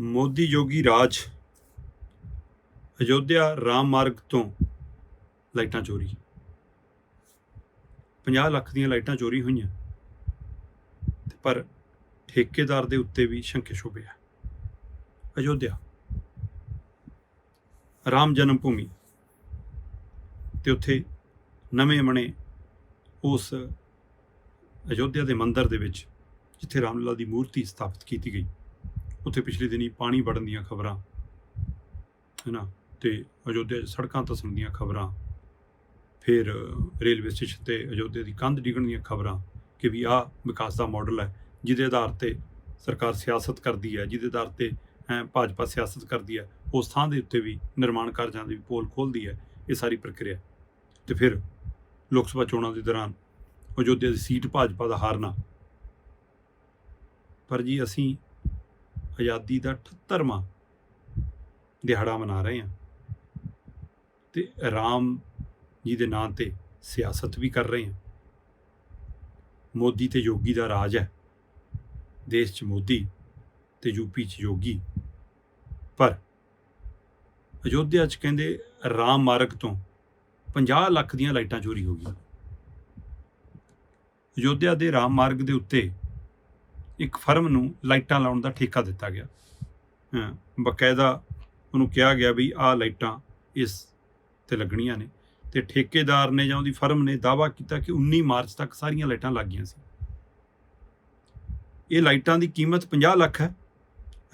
ਮੋਦੀ ਯੋਗੀ ਰਾਜ ਅਯੋਧਿਆ ਰਾਮ ਮਾਰਗ ਤੋਂ ਲਾਈਟਾਂ ਚੋਰੀ। 50 ਲੱਖ ਦੀਆਂ ਲਾਈਟਾਂ ਚੋਰੀ ਹੋਈਆਂ। ਤੇ ਪਰ ਠੇਕੇਦਾਰ ਦੇ ਉੱਤੇ ਵੀ ਸ਼ੰਕੇ ਸ਼ੁਬੇ ਆ। ਅਯੋਧਿਆ, ਰਾਮ ਜਨਮ ਭੂਮੀ ਤੇ ਉੱਥੇ ਨਵੇਂ ਬਣੇ ਉਸ ਅਯੋਧਿਆ ਦੇ ਮੰਦਿਰ ਦੇ ਵਿੱਚ, ਜਿੱਥੇ ਰਾਮਲਲਾ ਦੀ ਮੂਰਤੀ ਸਥਾਪਿਤ ਕੀਤੀ ਗਈ। ਉੱਥੇ ਪਿਛਲੇ ਦਿਨੀ ਪਾਣੀ ਵੜਨ ਦੀਆਂ ਖਬਰਾਂ, ਹੈਨਾ? ਤੇ ਅਯੋਧਿਆ 'ਚ ਸੜਕਾਂ ਧਸਣ ਦੀਆਂ ਖਬਰਾਂ, ਫਿਰ ਰੇਲਵੇ ਸਟੇਸ਼ਨ ਤੇ ਅਯੋਧਿਆ ਦੀ ਕੰਧ ਡਿੱਗਣ ਦੀਆਂ ਖਬਰਾਂ ਕਿ ਵੀ ਆਹ ਵਿਕਾਸ ਦਾ ਮਾਡਲ ਹੈ, ਜਿਹਦੇ ਆਧਾਰ ਤੇ ਸਰਕਾਰ ਸਿਆਸਤ ਕਰਦੀ ਹੈ, ਜਿਹਦੇ ਆਧਾਰ ਤੇ ਭਾਜਪਾ ਸਿਆਸਤ ਕਰਦੀ ਹੈ, ਉਸ ਥਾਂ ਦੇ ਉੱਤੇ ਵੀ ਨਿਰਮਾਣ ਕਾਰਜਾਂ ਦੀ ਵੀ ਪੋਲ ਖੋਲਦੀ ਹੈ, ਇਹ ਸਾਰੀ ਪ੍ਰਕਿਰਿਆ। ਤੇ ਫਿਰ ਲੋਕ ਸਭਾ ਚੋਣਾਂ ਦੇ ਦੌਰਾਨ ਅਯੋਧਿਆ ਦੀ ਸੀਟ ਭਾਜਪਾ ਦਾ ਹਾਰਨਾ। ਪਰ ਜੀ ਅਸੀਂ ਆਜ਼ਾਦੀ ਦਾ 78ਵਾਂ ਦਿਹਾੜਾ ਮਨਾ ਰਹੇ ਹਾਂ। ਤੇ ਰਾਮ ਜੀ ਦੇ ਨਾਂ ਤੇ ਸਿਆਸਤ ਵੀ ਕਰ ਰਹੇ ਹਾਂ। ਮੋਦੀ ਤੇ ਯੋਗੀ ਦਾ ਰਾਜ ਹੈ। ਦੇਸ਼ 'ਚ ਮੋਦੀ ਤੇ ਯੂਪੀ 'ਚ ਯੋਗੀ। ਪਰ ਅਯੋਧਿਆ 'ਚ ਕਹਿੰਦੇ ਰਾਮ ਮਾਰਗ ਤੋਂ 50 ਲੱਖ ਦੀਆਂ ਲਾਈਟਾਂ ਚੋਰੀ ਹੋ ਗਈਆਂ। ਅਯੋਧਿਆ ਦੇ ਰਾਮ ਮਾਰਗ ਦੇ ਉੱਤੇ ਇੱਕ ਫਰਮ ਨੂੰ ਲਾਈਟਾਂ ਲਾਉਣ ਦਾ ਠੇਕਾ ਦਿੱਤਾ ਗਿਆ। ਹਾਂ, ਬਕਾਇਦਾ ਉਹਨੂੰ ਕਿਹਾ ਗਿਆ ਵੀ ਆਹ ਲਾਈਟਾਂ ਇਸ ਤੇ ਲੱਗਣੀਆਂ ਨੇ ਤੇ ਠੇਕੇਦਾਰ ਨੇ ਜਾਂ ਉਹਦੀ ਫਰਮ ਨੇ ਦਾਅਵਾ ਕੀਤਾ ਕਿ 19 ਮਾਰਚ ਤੱਕ ਸਾਰੀਆਂ ਲਾਈਟਾਂ ਲੱਗ ਗਈਆਂ ਸੀ। ਇਹ ਲਾਈਟਾਂ ਦੀ ਕੀਮਤ 50 ਲੱਖ ਹੈ।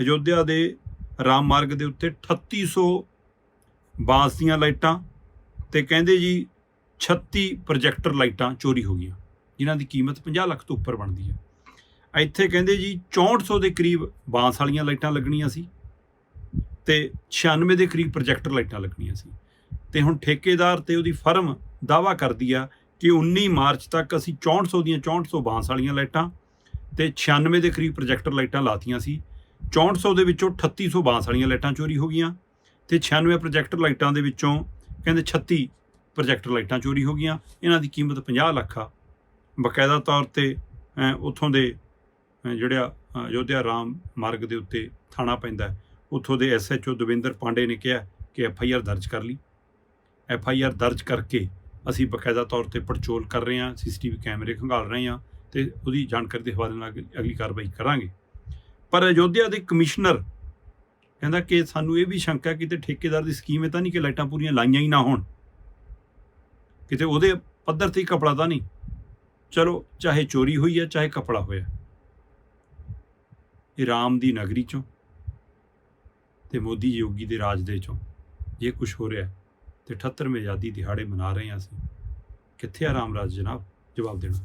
ਅਯੋਧਿਆ ਦੇ ਰਾਮ ਮਾਰਗ ਦੇ ਉੱਤੇ 3800 ਬਾਂਸ ਦੀਆਂ ਲਾਈਟਾਂ ਤੇ ਕਹਿੰਦੇ ਜੀ 36 ਪ੍ਰੋਜੈਕਟਰ ਲਾਈਟਾਂ ਚੋਰੀ ਹੋ ਗਈਆਂ, ਜਿਨ੍ਹਾਂ ਦੀ ਕੀਮਤ 50 ਲੱਖ ਤੋਂ ਉੱਪਰ ਬਣਦੀ ਹੈ। ਇੱਥੇ ਕਹਿੰਦੇ ਜੀ 6400 ਦੇ ਕਰੀਬ ਬਾਂਸ ਵਾਲੀਆਂ ਲਾਈਟਾਂ ਲੱਗਣੀਆਂ ਸੀ ਤੇ 96 ਦੇ ਕਰੀਬ ਪ੍ਰੋਜੈਕਟਰ ਲਾਈਟਾਂ ਲੱਗਣੀਆਂ ਸੀ। ਤੇ ਹੁਣ ਠੇਕੇਦਾਰ ਤੇ ਉਹਦੀ ਫਰਮ ਦਾਵਾ ਕਰਦੀ ਆ ਕਿ 19 ਮਾਰਚ ਤੱਕ ਅਸੀਂ 6400 ਦੀਆਂ 6400 ਬਾਂਸ ਵਾਲੀਆਂ ਲਾਈਟਾਂ ਤੇ 96 ਦੇ ਕਰੀਬ ਪ੍ਰੋਜੈਕਟਰ ਲਾਈਟਾਂ ਲਾਤੀਆਂ ਸੀ। 6400 ਦੇ ਵਿੱਚੋਂ 3800 ਬਾਂਸ ਵਾਲੀਆਂ ਲਾਈਟਾਂ ਚੋਰੀ ਹੋ ਗਈਆਂ ਤੇ 96 ਪ੍ਰੋਜੈਕਟਰ ਲਾਈਟਾਂ ਦੇ ਵਿੱਚੋਂ ਕਹਿੰਦੇ 36 ਪ੍ਰੋਜੈਕਟਰ ਲਾਈਟਾਂ ਚੋਰੀ ਹੋ ਗਈਆਂ। ਇਹਨਾਂ ਦੀ ਕੀਮਤ 50 ਲੱਖ ਆ। ਬਕਾਇਦਾ ਤੌਰ ਤੇ ਅ, ਉੱਥੋਂ ਦੇ ਜਿਹੜਾ ਅਯੋਧਿਆ ਰਾਮ ਮਾਰਗ ਦੇ ਉੱਤੇ ਥਾਣਾ ਪੈਂਦਾ ਹੈ, ਉੱਥੋਂ ਦੇ ਐਸਐਚਓ ਦਵਿੰਦਰ ਪਾਂਡੇ ਨੇ ਕਿਹਾ ਕਿ ਐਫਆਈਆਰ ਦਰਜ ਕਰ ਲਈ। ਐਫਆਈਆਰ ਦਰਜ ਕਰਕੇ ਅਸੀਂ ਬਕਾਇਦਾ ਤੌਰ ਤੇ ਪੜਚੋਲ ਕਰ ਰਹੇ ਹਾਂ ਸੀਸੀਟੀਵੀ ਕੈਮਰੇ ਖੰਗਾਲ ਰਹੇ ਹਾਂ ਤੇ ਉਹਦੀ ਜਾਣਕਾਰੀ ਦੇ ਹਵਾਲੇ ਨਾਲ ਅਗ- ਅਗਲੀ ਕਾਰਵਾਈ ਕਰਾਂਗੇ। ਪਰ ਅਯੋਧਿਆ ਦੇ ਕਮਿਸ਼ਨਰ ਕਹਿੰਦਾ ਕਿ ਸਾਨੂੰ ਇਹ ਵੀ ਸ਼ੰਕਾ ਕਿਤੇ ਠੇਕੇਦਾਰ ਦੀ ਸਕੀਮ ਹੈ ਤਾਂ ਨਹੀਂ ਕਿ ਲਾਈਟਾਂ ਪੂਰੀਆਂ ਲਾਈਆਂ ਹੀ ਨਾ ਹੋਣ। ਕਿਤੇ ਉਹਦੇ ਪੱਧਰ ਤੇ ਹੀ ਕਪੜਾ ਤਾਂ ਨਹੀਂ। ਚਲੋ ਚਾਹੇ ਚੋਰੀ ਹੋਈ ਹੈ ਚਾਹੇ ਕਪੜਾ ਹੋਇਆ। ਇਹ ਰਾਮ ਦੀ ਨਗਰੀ ਚੋਂ ਤੇ ਮੋਦੀ ਯੋਗੀ ਦੇ ਰਾਜ ਦੇ ਚੋਂ ਇਹ ਕੁਝ ਹੋ ਰਿਹਾ ਹੈ ਤੇ 78ਵੇਂ ਆਜ਼ਾਦੀ ਦਿਹਾੜੇ ਮਨਾ ਰਹੇ ਹਾਂ ਅਸੀਂ। ਕਿੱਥੇ ਆ ਰਾਮ ਰਾਜ ਜਨਾਬ? ਜਵਾਬ ਦੇਣਾ।